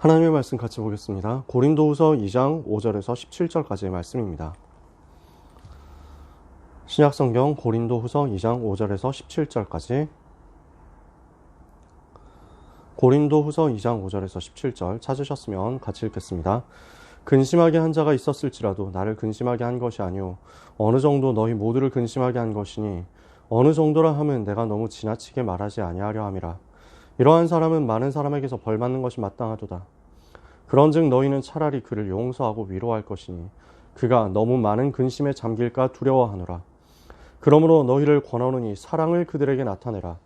하나님의 말씀 같이 보겠습니다. 고린도후서 2장 5절에서 17절까지의 말씀입니다. 신약성경 고린도후서 2장 5절에서 17절까지 고린도후서 2장 5절에서 17절 찾으셨으면 같이 읽겠습니다. 근심하게 한 자가 있었을지라도 나를 근심하게 한 것이 아니오 어느 정도 너희 모두를 근심하게 한 것이니 어느 정도라 하면 내가 너무 지나치게 말하지 아니하려 함이라 이러한 사람은 많은 사람에게서 벌 받는 것이 마땅하도다 그런즉 너희는 차라리 그를 용서하고 위로할 것이니 그가 너무 많은 근심에 잠길까 두려워하노라 그러므로 너희를 권하노니 사랑을 그들에게 나타내라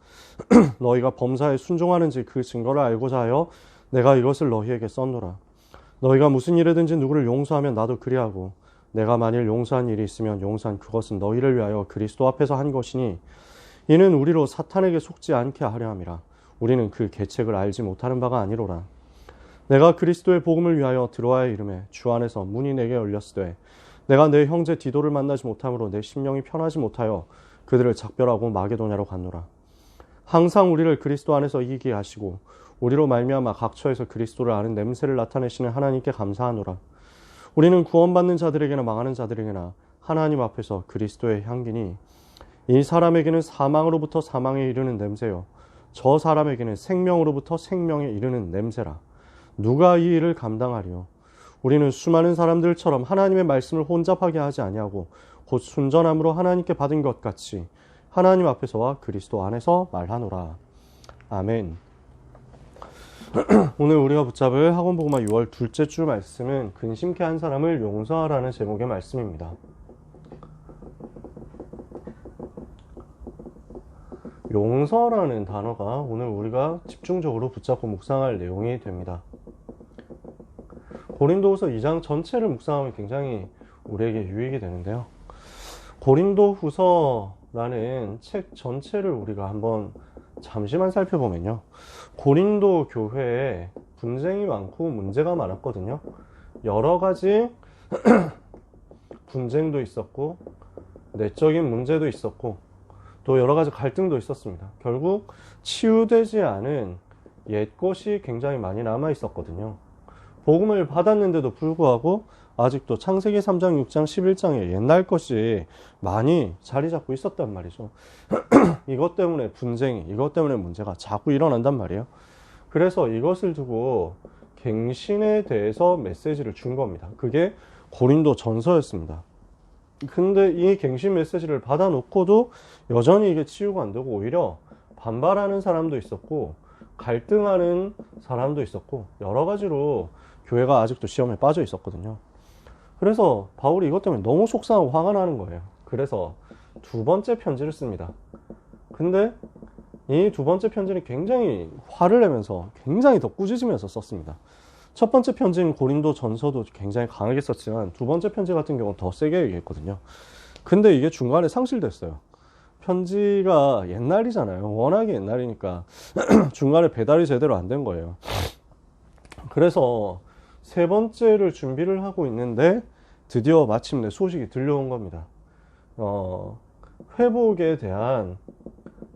너희가 범사에 순종하는지 그 증거를 알고자 하여 내가 이것을 너희에게 썼노라. 너희가 무슨 일이든지 누구를 용서하면 나도 그리하고 내가 만일 용서한 일이 있으면 용서한 그것은 너희를 위하여 그리스도 앞에서 한 것이니 이는 우리로 사탄에게 속지 않게 하려 함이라. 우리는 그 계책을 알지 못하는 바가 아니로라. 내가 그리스도의 복음을 위하여 들어와야 이름에 주 안에서 문이 내게 열렸으되 내가 내 형제 디도를 만나지 못함으로 내 심령이 편하지 못하여 그들을 작별하고 마게도냐로 갔노라. 항상 우리를 그리스도 안에서 이기게 하시고 우리로 말미암아 각처에서 그리스도를 아는 냄새를 나타내시는 하나님께 감사하노라. 우리는 구원받는 자들에게나 망하는 자들에게나 하나님 앞에서 그리스도의 향기니 이 사람에게는 사망으로부터 사망에 이르는 냄새요 저 사람에게는 생명으로부터 생명에 이르는 냄새라. 누가 이 일을 감당하리요? 우리는 수많은 사람들처럼 하나님의 말씀을 혼잡하게 하지 아니하고 곧 순전함으로 하나님께 받은 것 같이 하나님 앞에서와 그리스도 안에서 말하노라. 아멘. 오늘 우리가 붙잡을 학원보고마 6월 둘째 주 말씀은 근심케 한 사람을 용서하라는 제목의 말씀입니다. 용서라는 단어가 오늘 우리가 집중적으로 붙잡고 묵상할 내용이 됩니다. 고린도후서 2장 전체를 묵상하면 굉장히 우리에게 유익이 되는데요. 고린도후서라는 책 전체를 우리가 한번 잠시만 살펴보면요. 고린도 교회에 분쟁이 많고 문제가 많았거든요. 여러 가지 분쟁도 있었고, 내적인 문제도 있었고, 또 여러 가지 갈등도 있었습니다. 결국 치유되지 않은 옛 것이 굉장히 많이 남아 있었거든요. 복음을 받았는데도 불구하고 아직도 창세기 3장, 6장, 11장에 옛날 것이 많이 자리 잡고 있었단 말이죠. 이것 때문에 분쟁이, 이것 때문에 문제가 자꾸 일어난단 말이에요. 그래서 이것을 두고 갱신에 대해서 메시지를 준 겁니다. 그게 고린도 전서였습니다. 근데 이 갱신 메시지를 받아놓고도 여전히 이게 치유가 안 되고 오히려 반발하는 사람도 있었고 갈등하는 사람도 있었고 여러 가지로 교회가 아직도 시험에 빠져 있었거든요. 그래서 바울이 이것 때문에 너무 속상하고 화가 나는 거예요. 그래서 두 번째 편지를 씁니다. 근데 이 두 번째 편지는 굉장히 화를 내면서 굉장히 더 꾸짖으면서 썼습니다. 첫 번째 편지는 고린도 전서도 굉장히 강하게 썼지만 두 번째 편지 같은 경우는 더 세게 얘기했거든요. 근데 이게 중간에 상실됐어요. 편지가 옛날이잖아요. 워낙에 옛날이니까 중간에 배달이 제대로 안 된 거예요. 그래서 세 번째를 준비를 하고 있는데 드디어 마침내 소식이 들려온 겁니다. 어, 회복에 대한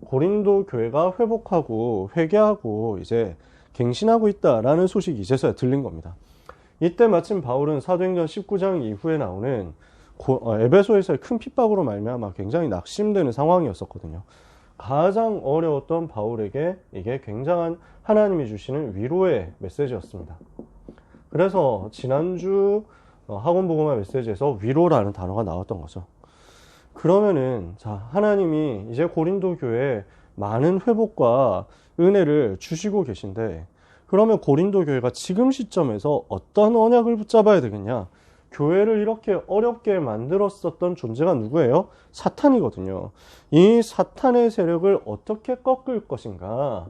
고린도 교회가 회복하고 회개하고 이제 갱신하고 있다라는 소식이 이제서야 들린 겁니다. 이때 마침 바울은 사도행전 19장 이후에 나오는 어, 에베소에서의 큰 핍박으로 말미암아 굉장히 낙심되는 상황이었었거든요. 가장 어려웠던 바울에게 이게 굉장한 하나님이 주시는 위로의 메시지였습니다. 그래서 지난주 어, 학원 보고마 메시지에서 위로라는 단어가 나왔던 거죠. 그러면은 자 하나님이 이제 고린도 교회에 많은 회복과 은혜를 주시고 계신데 그러면 고린도 교회가 지금 시점에서 어떤 언약을 붙잡아야 되겠냐? 교회를 이렇게 어렵게 만들었었던 존재가 누구예요? 사탄이거든요. 이 사탄의 세력을 어떻게 꺾을 것인가?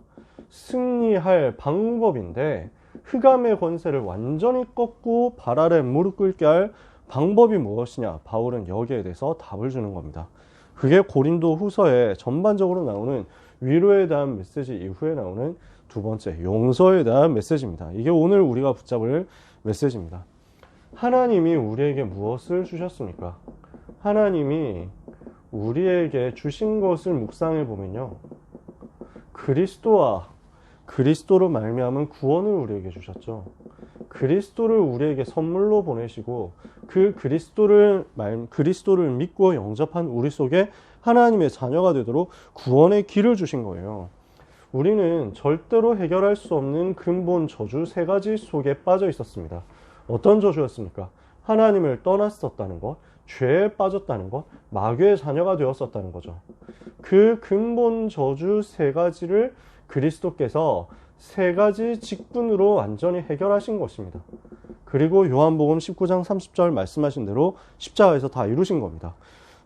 승리할 방법인데 흑암의 권세를 완전히 꺾고 발 아래 무릎 꿇게 할 방법이 무엇이냐? 바울은 여기에 대해서 답을 주는 겁니다. 그게 고린도 후서에 전반적으로 나오는 위로에 대한 메시지 이후에 나오는 두 번째 용서에 대한 메시지입니다. 이게 오늘 우리가 붙잡을 메시지입니다. 하나님이 우리에게 무엇을 주셨습니까? 하나님이 우리에게 주신 것을 묵상해 보면요. 그리스도와 그리스도로 말미암은 구원을 우리에게 주셨죠. 그리스도를 우리에게 선물로 보내시고 그 그리스도를 말 그리스도를 믿고 영접한 우리 속에 하나님의 자녀가 되도록 구원의 길을 주신 거예요. 우리는 절대로 해결할 수 없는 근본 저주 세 가지 속에 빠져 있었습니다. 어떤 저주였습니까? 하나님을 떠났었다는 것, 죄에 빠졌다는 것, 마귀의 자녀가 되었었다는 거죠. 그 근본 저주 세 가지를 그리스도께서 세 가지 직분으로 완전히 해결하신 것입니다. 그리고 요한복음 19장 30절 말씀하신 대로 십자가에서 다 이루신 겁니다.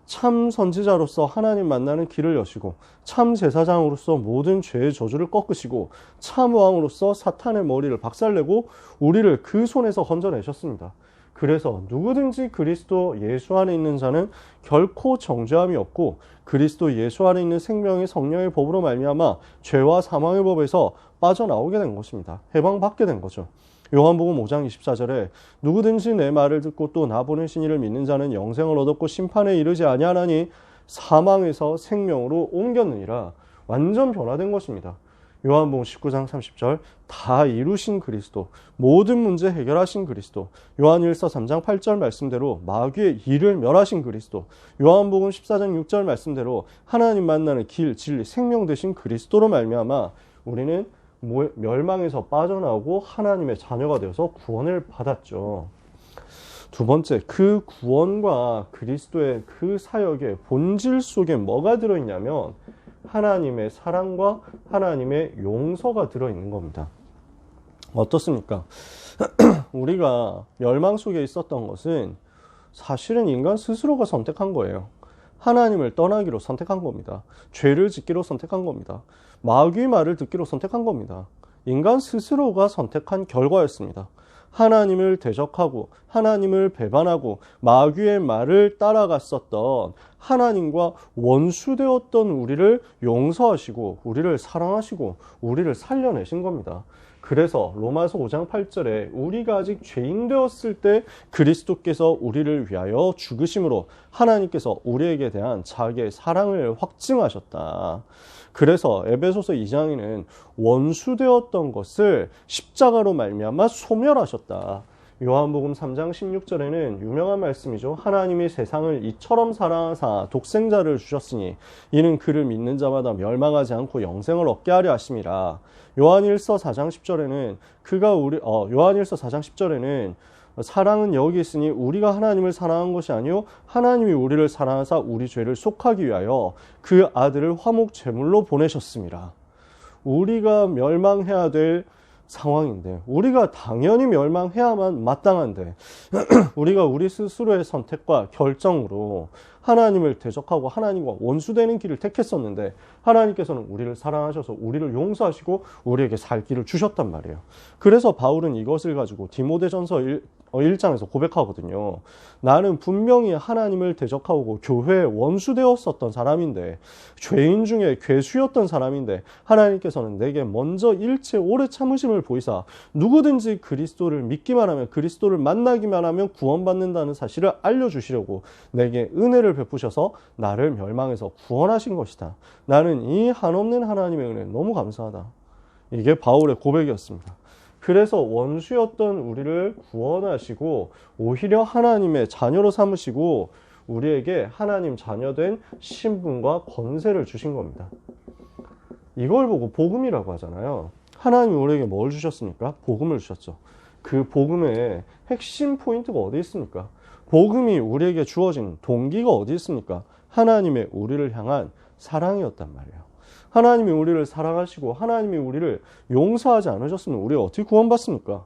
참 선지자로서 하나님 만나는 길을 여시고 참 제사장으로서 모든 죄의 저주를 꺾으시고 참 왕으로서 사탄의 머리를 박살내고 우리를 그 손에서 건져내셨습니다. 그래서 누구든지 그리스도 예수 안에 있는 자는 결코 정죄함이 없고 그리스도 예수 안에 있는 생명의 성령의 법으로 말미암아 죄와 사망의 법에서 빠져나오게 된 것입니다. 해방받게 된 거죠. 요한복음 5장 24절에 누구든지 내 말을 듣고 또 나 보내신 이를 믿는 자는 영생을 얻었고 심판에 이르지 아니하나니 사망에서 생명으로 옮겼느니라 완전 변화된 것입니다. 요한복음 19장 30절 다 이루신 그리스도 모든 문제 해결하신 그리스도 요한일서 3장 8절 말씀대로 마귀의 일을 멸하신 그리스도 요한복음 14장 6절 말씀대로 하나님 만나는 길 진리 생명 되신 그리스도로 말미암아 우리는 멸망에서 빠져나오고 하나님의 자녀가 되어서 구원을 받았죠. 두 번째, 그 구원과 그리스도의 그 사역의 본질 속에 뭐가 들어있냐면 하나님의 사랑과 하나님의 용서가 들어있는 겁니다. 어떻습니까? 우리가 멸망 속에 있었던 것은 사실은 인간 스스로가 선택한 거예요. 하나님을 떠나기로 선택한 겁니다. 죄를 짓기로 선택한 겁니다. 마귀의 말을 듣기로 선택한 겁니다. 인간 스스로가 선택한 결과였습니다. 하나님을 대적하고 하나님을 배반하고 마귀의 말을 따라갔었던 하나님과 원수되었던 우리를 용서하시고 우리를 사랑하시고 우리를 살려내신 겁니다. 그래서 로마서 5장 8절에 우리가 아직 죄인 되었을 때 그리스도께서 우리를 위하여 죽으심으로 하나님께서 우리에게 대한 자기의 사랑을 확증하셨다. 그래서 에베소서 2장에는 원수되었던 것을 십자가로 말미암아 소멸하셨다. 요한복음 3장 16절에는 유명한 말씀이죠. 하나님이 세상을 이처럼 사랑하사 독생자를 주셨으니 이는 그를 믿는 자마다 멸망하지 않고 영생을 얻게 하려 하심이라. 요한일서 4장 10절에는 그가 우리 어 요한일서 4장 10절에는 사랑은 여기 있으니 우리가 하나님을 사랑한 것이 아니요 하나님이 우리를 사랑하사 우리 죄를 속하기 위하여 그 아들을 화목 제물로 보내셨습니다. 우리가 멸망해야 될 상황인데 우리가 당연히 멸망해야만 마땅한데 우리가 우리 스스로의 선택과 결정으로 하나님을 대적하고 하나님과 원수되는 길을 택했었는데 하나님께서는 우리를 사랑하셔서 우리를 용서하시고 우리에게 살 길을 주셨단 말이에요. 그래서 바울은 이것을 가지고 디모데전서 1장에서 어, 고백하거든요. 나는 분명히 하나님을 대적하고 교회에 원수되었었던 사람인데 죄인 중에 괴수였던 사람인데 하나님께서는 내게 먼저 일체 오래 참으심을 보이사 누구든지 그리스도를 믿기만 하면 그리스도를 만나기만 하면 구원받는다는 사실을 알려주시려고 내게 은혜를 베푸셔서 나를 멸망해서 구원하신 것이다. 나는 이 한없는 하나님의 은혜 너무 감사하다. 이게 바울의 고백이었습니다. 그래서 원수였던 우리를 구원하시고 오히려 하나님의 자녀로 삼으시고 우리에게 하나님 자녀된 신분과 권세를 주신 겁니다. 이걸 보고 복음이라고 하잖아요. 하나님이 우리에게 뭘 주셨습니까? 복음을 주셨죠. 그 복음의 핵심 포인트가 어디 있습니까? 복음이 우리에게 주어진 동기가 어디 있습니까? 하나님의 우리를 향한 사랑이었단 말이에요. 하나님이 우리를 사랑하시고 하나님이 우리를 용서하지 않으셨으면 우리가 어떻게 구원받습니까?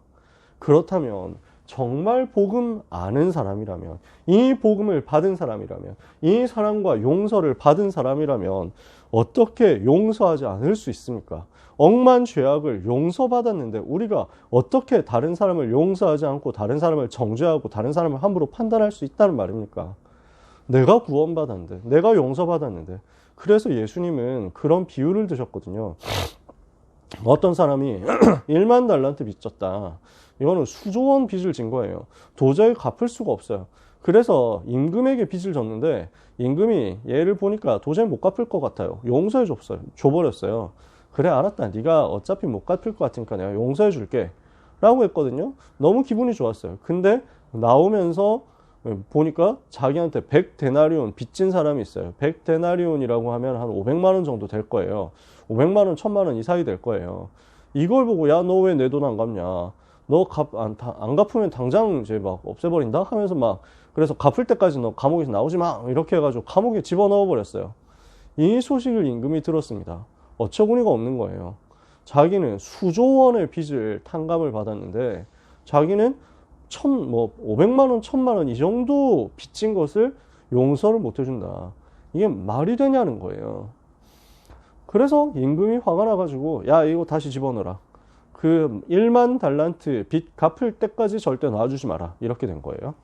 그렇다면 정말 복음 아는 사람이라면 이 복음을 받은 사람이라면 이 사랑과 용서를 받은 사람이라면 어떻게 용서하지 않을 수 있습니까? 억만 죄악을 용서받았는데 우리가 어떻게 다른 사람을 용서하지 않고 다른 사람을 정죄하고 다른 사람을 함부로 판단할 수 있다는 말입니까? 내가 구원받았는데 내가 용서받았는데 그래서 예수님은 그런 비유를 드셨거든요. 어떤 사람이 1만 달란트 빚졌다. 이거는 수조원 빚을 진 거예요. 도저히 갚을 수가 없어요. 그래서 임금에게 빚을 졌는데 임금이 얘를 보니까 도저히 못 갚을 것 같아요. 용서해 줬어요. 줘버렸어요. 그래 알았다 네가 어차피 못 갚을 것 같으니까 내가 용서해 줄게 라고 했거든요 너무 기분이 좋았어요 근데 나오면서 보니까 자기한테 100데나리온 빚진 사람이 있어요. 100데나리온이라고 하면 한 500만 원 정도 될 거예요. 500만 원 1000만 원 이상이 될 거예요. 이걸 보고 야 너 왜 내 돈 안 갚냐? 너 갚, 안, 안 갚으면 당장 이제 막 없애버린다? 하면서 막 그래서 갚을 때까지 너 감옥에서 나오지 마! 이렇게 해가지고 감옥에 집어넣어 버렸어요. 이 소식을 임금이 들었습니다. 어처구니가 없는 거예요. 자기는 수조 원의 빚을 탕감을 받았는데 자기는 천, 뭐, 500만 원, 1000만 원 이 정도 빚진 것을 용서를 못 해준다. 이게 말이 되냐는 거예요. 그래서 임금이 화가 나가지고, 야, 이거 다시 집어넣어라. 그 1만 달란트 빚 갚을 때까지 절대 놔주지 마라. 이렇게 된 거예요.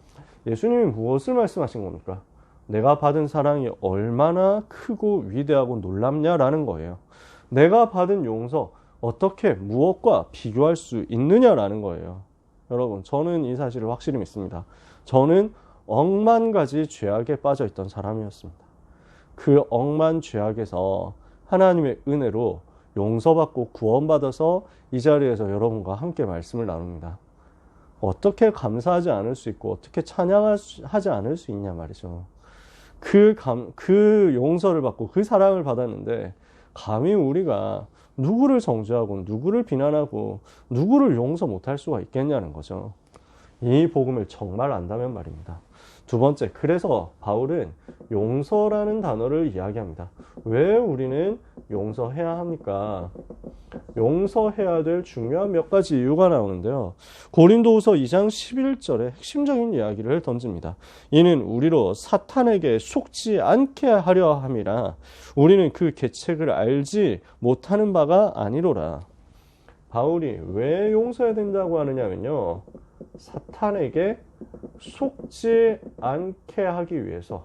예수님이 무엇을 말씀하신 겁니까? 내가 받은 사랑이 얼마나 크고 위대하고 놀랍냐라는 거예요. 내가 받은 용서 어떻게 무엇과 비교할 수 있느냐라는 거예요. 여러분, 저는 이 사실을 확실히 믿습니다. 저는 억만 가지 죄악에 빠져 있던 사람이었습니다. 그 억만 죄악에서 하나님의 은혜로 용서받고 구원받아서 이 자리에서 여러분과 함께 말씀을 나눕니다. 어떻게 감사하지 않을 수 있고 어떻게 찬양하지 않을 수 있냐 말이죠. 그 감, 그 용서를 받고 그 사랑을 받았는데 감히 우리가 누구를 정죄하고 누구를 비난하고 누구를 용서 못할 수가 있겠냐는 거죠. 이 복음을 정말 안다면 말입니다. 두 번째, 그래서 바울은 용서라는 단어를 이야기합니다. 왜 우리는 용서해야 합니까? 용서해야 될 중요한 몇 가지 이유가 나오는데요. 고린도후서 2장 11절에 핵심적인 이야기를 던집니다. 이는 우리로 사탄에게 속지 않게 하려 함이라 우리는 그 계책을 알지 못하는 바가 아니로라. 바울이 왜 용서해야 된다고 하느냐면요. 사탄에게 속지 않게 하기 위해서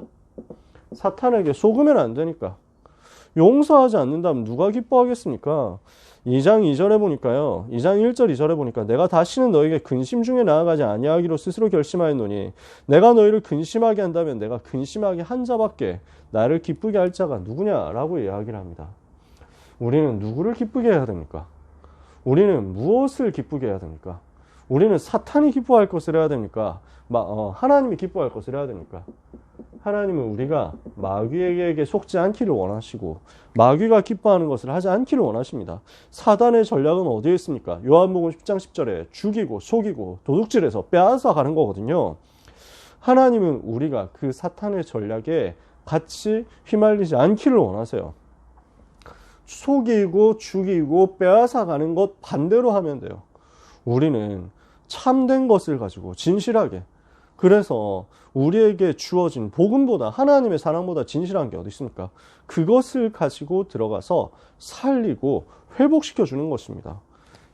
사탄에게 속으면 안 되니까 용서하지 않는다면 누가 기뻐하겠습니까? 2장 2절에 보니까요. 2장 1절 2절에 보니까 내가 다시는 너에게 근심 중에 나아가지 아니하기로 스스로 결심하였노니 내가 너희를 근심하게 한다면 내가 근심하게 한 자밖에 나를 기쁘게 할 자가 누구냐라고 이야기를 합니다. 우리는 누구를 기쁘게 해야 됩니까? 우리는 무엇을 기쁘게 해야 됩니까? 우리는 사탄이 기뻐할 것을 해야 됩니까? 어, 하나님이 기뻐할 것을 해야 됩니까? 하나님은 우리가 마귀에게 속지 않기를 원하시고 마귀가 기뻐하는 것을 하지 않기를 원하십니다. 사단의 전략은 어디에 있습니까? 요한복음 10장 10절에 죽이고 속이고 도둑질해서 빼앗아 가는 거거든요. 하나님은 우리가 그 사탄의 전략에 같이 휘말리지 않기를 원하세요. 속이고 죽이고 빼앗아 가는 것 반대로 하면 돼요. 우리는 참된 것을 가지고 진실하게 그래서 우리에게 주어진 복음보다 하나님의 사랑보다 진실한 게 어디 있습니까? 그것을 가지고 들어가서 살리고 회복시켜 주는 것입니다.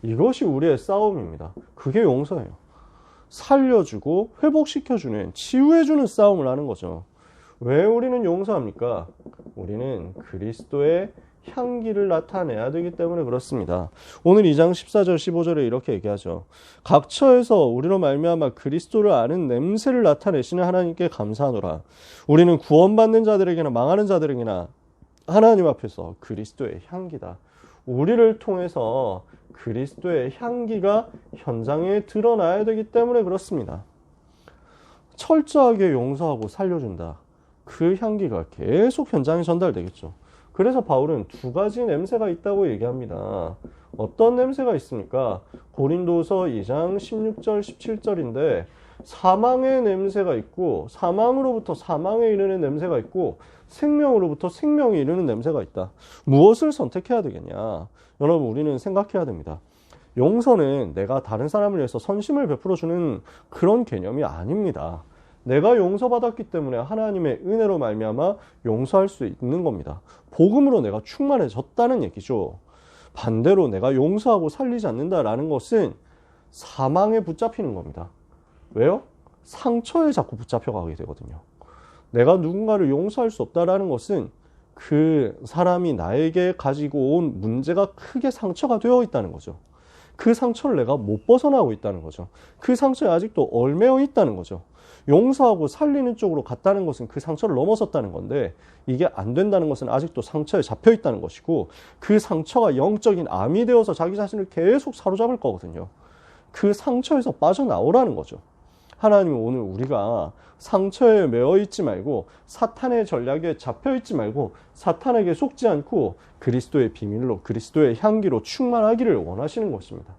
이것이 우리의 싸움입니다. 그게 용서예요. 살려주고 회복시켜 주는 치유해 주는 싸움을 하는 거죠. 왜 우리는 용서합니까? 우리는 그리스도의 향기를 나타내야 되기 때문에 그렇습니다. 오늘 2장 14절 15절에 이렇게 얘기하죠. 각처에서 우리로 말미암아 그리스도를 아는 냄새를 나타내시는 하나님께 감사하노라. 우리는 구원받는 자들에게나 망하는 자들에게나 하나님 앞에서 그리스도의 향기다. 우리를 통해서 그리스도의 향기가 현장에 드러나야 되기 때문에 그렇습니다. 철저하게 용서하고 살려준다. 그 향기가 계속 현장에 전달되겠죠. 그래서 바울은 두 가지 냄새가 있다고 얘기합니다. 어떤 냄새가 있습니까? 고린도서 2장 16절, 17절인데 사망의 냄새가 있고 사망으로부터 사망에 이르는 냄새가 있고 생명으로부터 생명에 이르는 냄새가 있다. 무엇을 선택해야 되겠냐? 여러분 우리는 생각해야 됩니다. 용서는 내가 다른 사람을 위해서 선심을 베풀어 주는 그런 개념이 아닙니다. 내가 용서받았기 때문에 하나님의 은혜로 말미암아 용서할 수 있는 겁니다. 복음으로 내가 충만해졌다는 얘기죠. 반대로 내가 용서하고 살리지 않는다라는 것은 사망에 붙잡히는 겁니다. 왜요? 상처에 자꾸 붙잡혀 가게 되거든요. 내가 누군가를 용서할 수 없다라는 것은 그 사람이 나에게 가지고 온 문제가 크게 상처가 되어 있다는 거죠. 그 상처를 내가 못 벗어나고 있다는 거죠. 그 상처에 아직도 얼매어 있다는 거죠. 용서하고 살리는 쪽으로 갔다는 것은 그 상처를 넘어섰다는 건데 이게 안 된다는 것은 아직도 상처에 잡혀 있다는 것이고 그 상처가 영적인 암이 되어서 자기 자신을 계속 사로잡을 거거든요. 그 상처에서 빠져나오라는 거죠. 하나님은 오늘 우리가 상처에 매어 있지 말고 사탄의 전략에 잡혀 있지 말고 사탄에게 속지 않고 그리스도의 비밀로 그리스도의 향기로 충만하기를 원하시는 것입니다.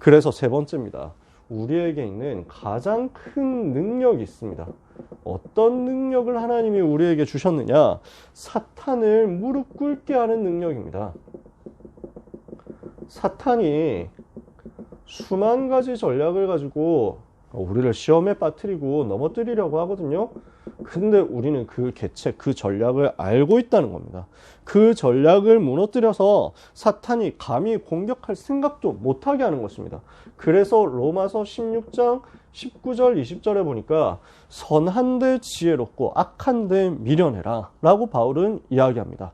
그래서 세 번째입니다. 우리에게 있는 가장 큰 능력이 있습니다. 어떤 능력을 하나님이 우리에게 주셨느냐? 사탄을 무릎 꿇게 하는 능력입니다. 사탄이 수만 가지 전략을 가지고 우리를 시험에 빠뜨리고 넘어뜨리려고 하거든요. 근데 우리는 그 계책, 그 전략을 알고 있다는 겁니다. 그 전략을 무너뜨려서 사탄이 감히 공격할 생각도 못하게 하는 것입니다. 그래서 로마서 16장 19절, 20절에 보니까 선한 데 지혜롭고 악한 데 미련해라 라고 바울은 이야기합니다.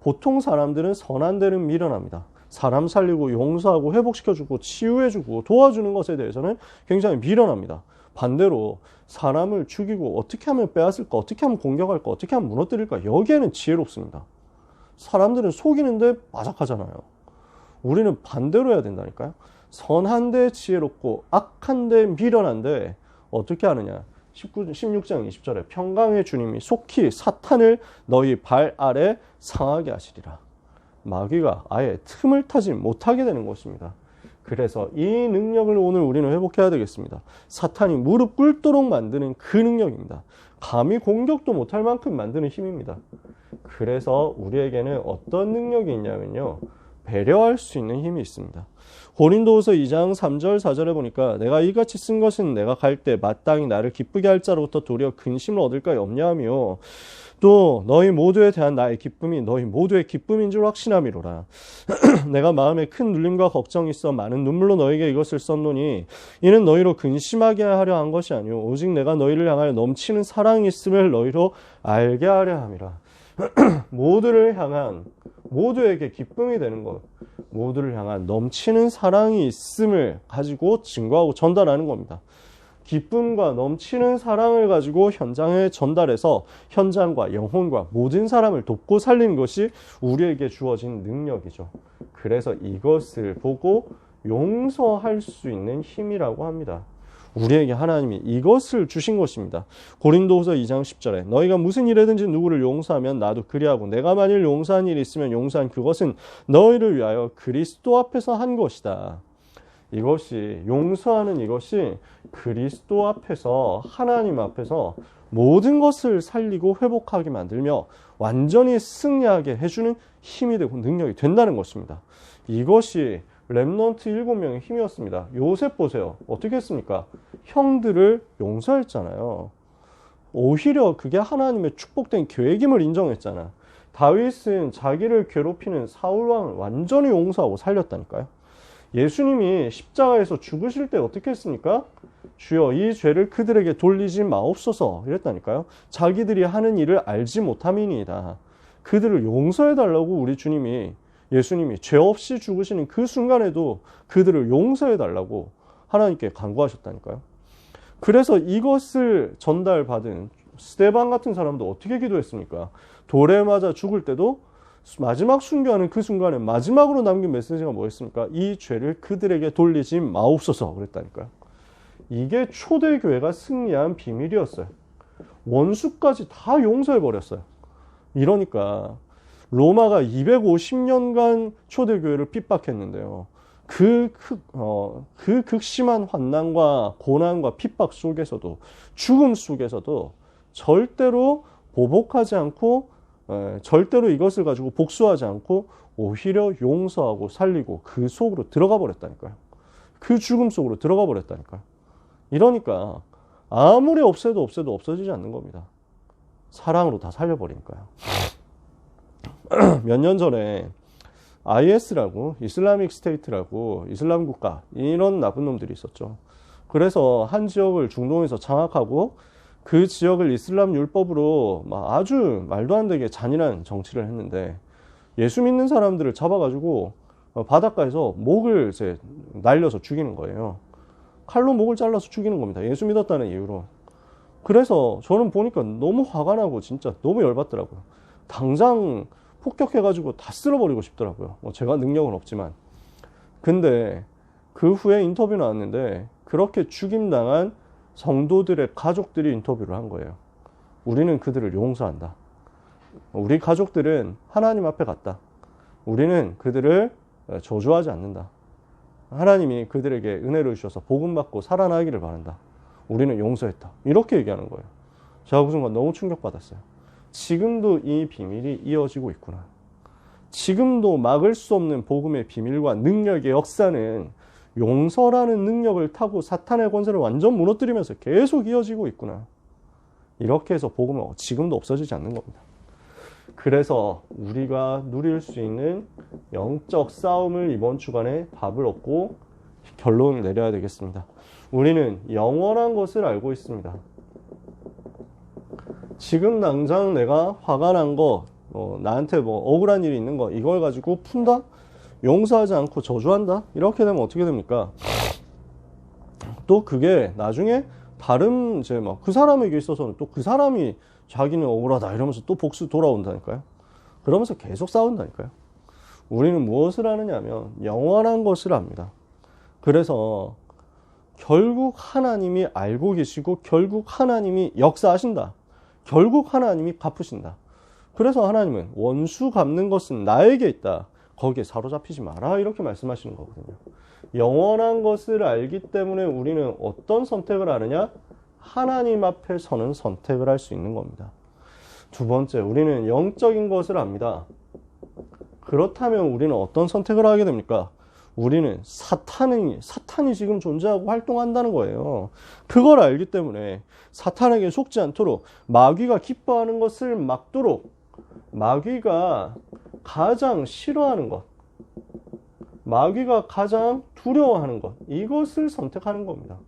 보통 사람들은 선한 데는 미련합니다. 사람 살리고 용서하고 회복시켜주고 치유해주고 도와주는 것에 대해서는 굉장히 미련합니다. 반대로 사람을 죽이고 어떻게 하면 빼앗을까, 어떻게 하면 공격할까, 어떻게 하면 무너뜨릴까, 여기에는 지혜롭습니다. 사람들은 속이는데 마작하잖아요. 우리는 반대로 해야 된다니까요. 선한데 지혜롭고 악한데 미련한데 어떻게 하느냐. 19, 16장 20절에 평강의 주님이 속히 사탄을 너희 발 아래 상하게 하시리라. 마귀가 아예 틈을 타지 못하게 되는 것입니다. 그래서 이 능력을 오늘 우리는 회복해야 되겠습니다. 사탄이 무릎 꿇도록 만드는 그 능력입니다. 감히 공격도 못할 만큼 만드는 힘입니다. 그래서 우리에게는 어떤 능력이 있냐면요. 배려할 수 있는 힘이 있습니다. 고린도후서 2장 3절 4절에 보니까 내가 이같이 쓴 것은 내가 갈 때 마땅히 나를 기쁘게 할 자로부터 도리어 근심을 얻을까 염려하며 또 너희 모두에 대한 나의 기쁨이 너희 모두의 기쁨인 줄 확신함이로라. 내가 마음에 큰 눌림과 걱정이 있어 많은 눈물로 너에게 이것을 썼노니 이는 너희로 근심하게 하려 한 것이 아니오 오직 내가 너희를 향하여 넘치는 사랑이 있음을 너희로 알게 하려 함이라. 모두를 향한 모두에게 기쁨이 되는 것, 모두를 향한 넘치는 사랑이 있음을 가지고 증거하고 전달하는 겁니다. 기쁨과 넘치는 사랑을 가지고 현장에 전달해서 현장과 영혼과 모든 사람을 돕고 살리는 것이 우리에게 주어진 능력이죠. 그래서 이것을 보고 용서할 수 있는 힘이라고 합니다. 우리에게 하나님이 이것을 주신 것입니다. 고린도후서 2장 10절에 너희가 무슨 일에든지 누구를 용서하면 나도 그리하고 내가 만일 용서한 일이 있으면 용서한 그것은 너희를 위하여 그리스도 앞에서 한 것이다. 이것이 용서하는 이것이 그리스도 앞에서 하나님 앞에서 모든 것을 살리고 회복하게 만들며 완전히 승리하게 해주는 힘이 되고 능력이 된다는 것입니다. 이것이 랩넌트 7명의 힘이었습니다. 요셉 보세요. 어떻게 했습니까? 형들을 용서했잖아요. 오히려 그게 하나님의 축복된 계획임을 인정했잖아. 다윗은 자기를 괴롭히는 사울왕을 완전히 용서하고 살렸다니까요. 예수님이 십자가에서 죽으실 때 어떻게 했습니까? 주여 이 죄를 그들에게 돌리지 마옵소서 이랬다니까요. 자기들이 하는 일을 알지 못함이니이다. 그들을 용서해 달라고 우리 주님이 예수님이 죄 없이 죽으시는 그 순간에도 그들을 용서해 달라고 하나님께 간구하셨다니까요. 그래서 이것을 전달받은 스테반 같은 사람도 어떻게 기도했습니까? 돌에 맞아 죽을 때도 마지막 순교하는 그 순간에 마지막으로 남긴 메시지가 뭐였습니까? 이 죄를 그들에게 돌리지 마옵소서 그랬다니까요. 이게 초대교회가 승리한 비밀이었어요. 원수까지 다 용서해 버렸어요. 이러니까 로마가 250년간 초대교회를 핍박했는데요. 그, 극, 어, 그 극심한 환난과 고난과 핍박 속에서도 죽음 속에서도 절대로 보복하지 않고 에, 절대로 이것을 가지고 복수하지 않고 오히려 용서하고 살리고 그 속으로 들어가 버렸다니까요. 그 죽음 속으로 들어가 버렸다니까요. 이러니까 아무리 없애도 없애도 없어지지 않는 겁니다. 사랑으로 다 살려버리니까요. 몇 년 전에 IS라고 이슬라믹 스테이트라고 이슬람 국가 이런 나쁜 놈들이 있었죠. 그래서 한 지역을 중동에서 장악하고 그 지역을 이슬람 율법으로 아주 말도 안 되게 잔인한 정치를 했는데 예수 믿는 사람들을 잡아가지고 어, 바닷가에서 목을 이제 날려서 죽이는 거예요. 칼로 목을 잘라서 죽이는 겁니다. 예수 믿었다는 이유로. 그래서 저는 보니까 너무 화가 나고 진짜 너무 열받더라고요. 당장 폭격해가지고 다 쓸어버리고 싶더라고요. 뭐 제가 능력은 없지만. 근데 그 후에 인터뷰 나왔는데 그렇게 죽임당한 성도들의 가족들이 인터뷰를 한 거예요. 우리는 그들을 용서한다. 우리 가족들은 하나님 앞에 갔다. 우리는 그들을 저주하지 않는다. 하나님이 그들에게 은혜를 주셔서 복음 받고 살아나기를 바란다. 우리는 용서했다. 이렇게 얘기하는 거예요. 제가 그 순간 너무 충격받았어요. 지금도 이 비밀이 이어지고 있구나. 지금도 막을 수 없는 복음의 비밀과 능력의 역사는 용서라는 능력을 타고 사탄의 권세를 완전 무너뜨리면서 계속 이어지고 있구나. 이렇게 해서 복음은 지금도 없어지지 않는 겁니다. 그래서 우리가 누릴 수 있는 영적 싸움을 이번 주간에 답을 얻고 결론을 내려야 되겠습니다. 우리는 영원한 것을 알고 있습니다. 지금 당장 내가 화가 난 거, 어, 나한테 뭐 억울한 일이 있는 거, 이걸 가지고 푼다? 용서하지 않고 저주한다? 이렇게 되면 어떻게 됩니까? 또 그게 나중에 다른 이제 막 그 사람에게 있어서는 또 그 사람이 자기는 억울하다 이러면서 또 복수 돌아온다니까요. 그러면서 계속 싸운다니까요. 우리는 무엇을 하느냐면 영원한 것을 압니다. 그래서 결국 하나님이 알고 계시고 결국 하나님이 역사하신다. 결국 하나님이 갚으신다. 그래서 하나님은 원수 갚는 것은 나에게 있다. 거기에 사로잡히지 마라. 이렇게 말씀하시는 거거든요. 영원한 것을 알기 때문에 우리는 어떤 선택을 하느냐? 하나님 앞에 서는 선택을 할 수 있는 겁니다. 두 번째, 우리는 영적인 것을 압니다. 그렇다면 우리는 어떤 선택을 하게 됩니까? 우리는 사탄이, 사탄이 지금 존재하고 활동한다는 거예요. 그걸 알기 때문에 사탄에게 속지 않도록 마귀가 기뻐하는 것을 막도록 마귀가 가장 싫어하는 것, 마귀가 가장 두려워하는 것, 이것을 선택하는 겁니다.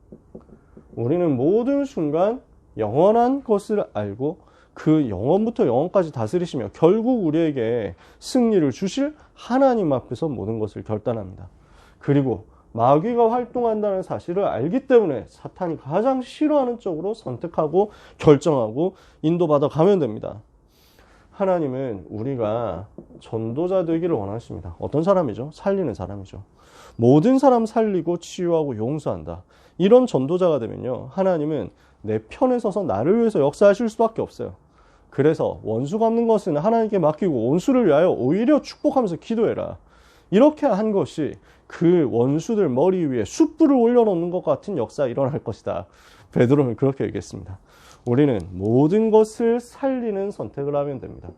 우리는 모든 순간 영원한 것을 알고 그 영원부터 영원까지 다스리시며 결국 우리에게 승리를 주실 하나님 앞에서 모든 것을 결단합니다. 그리고 마귀가 활동한다는 사실을 알기 때문에 사탄이 가장 싫어하는 쪽으로 선택하고 결정하고 인도받아 가면 됩니다. 하나님은 우리가 전도자 되기를 원하십니다. 어떤 사람이죠? 살리는 사람이죠. 모든 사람 살리고 치유하고 용서한다. 이런 전도자가 되면요. 하나님은 내 편에 서서 나를 위해서 역사하실 수밖에 없어요. 그래서 원수 갚는 것은 하나님께 맡기고 원수를 위하여 오히려 축복하면서 기도해라. 이렇게 한 것이 그 원수들 머리 위에 숯불을 올려놓는 것 같은 역사 일어날 것이다. 베드로는 그렇게 얘기했습니다. 우리는 모든 것을 살리는 선택을 하면 됩니다.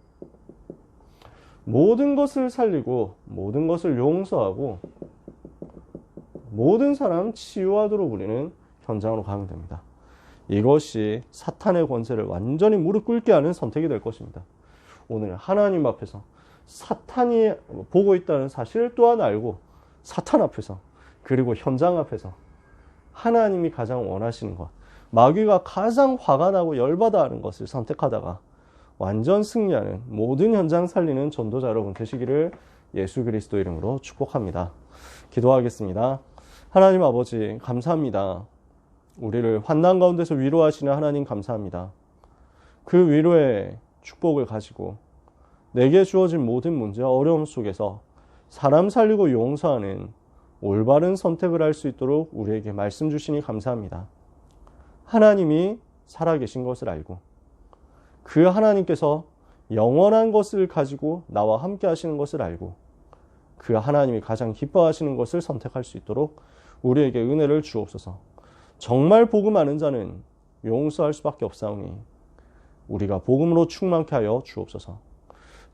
모든 것을 살리고 모든 것을 용서하고 모든 사람 치유하도록 우리는 현장으로 가면 됩니다. 이것이 사탄의 권세를 완전히 무릎 꿇게 하는 선택이 될 것입니다. 오늘 하나님 앞에서 사탄이 보고 있다는 사실을 또한 알고 사탄 앞에서 그리고 현장 앞에서 하나님이 가장 원하시는 것, 마귀가 가장 화가 나고 열받아 하는 것을 선택하다가 완전 승리하는 모든 현장 살리는 전도자 여러분 되시기를 예수 그리스도 이름으로 축복합니다. 기도하겠습니다. 하나님 아버지 감사합니다. 우리를 환난 가운데서 위로하시는 하나님 감사합니다. 그 위로의 축복을 가지고 내게 주어진 모든 문제와 어려움 속에서 사람 살리고 용서하는 올바른 선택을 할 수 있도록 우리에게 말씀 주시니 감사합니다. 하나님이 살아계신 것을 알고 그 하나님께서 영원한 것을 가지고 나와 함께 하시는 것을 알고 그 하나님이 가장 기뻐하시는 것을 선택할 수 있도록 우리에게 은혜를 주옵소서. 정말 복음 아는 자는 용서할 수밖에 없사오니 우리가 복음으로 충만케 하여 주옵소서.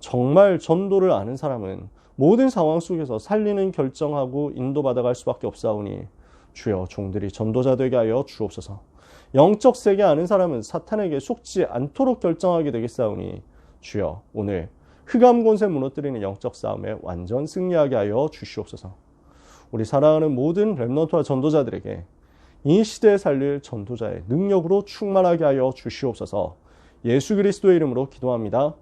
정말 전도를 아는 사람은 모든 상황 속에서 살리는 결정하고 인도받아갈 수밖에 없사오니 주여 종들이 전도자 되게 하여 주옵소서. 영적 세계 아는 사람은 사탄에게 속지 않도록 결정하게 되겠사오니 주여 오늘 흑암 권세 무너뜨리는 영적 싸움에 완전 승리하게 하여 주시옵소서. 우리 사랑하는 모든 렘넌트와 전도자들에게 이 시대에 살릴 전도자의 능력으로 충만하게 하여 주시옵소서. 예수 그리스도의 이름으로 기도합니다.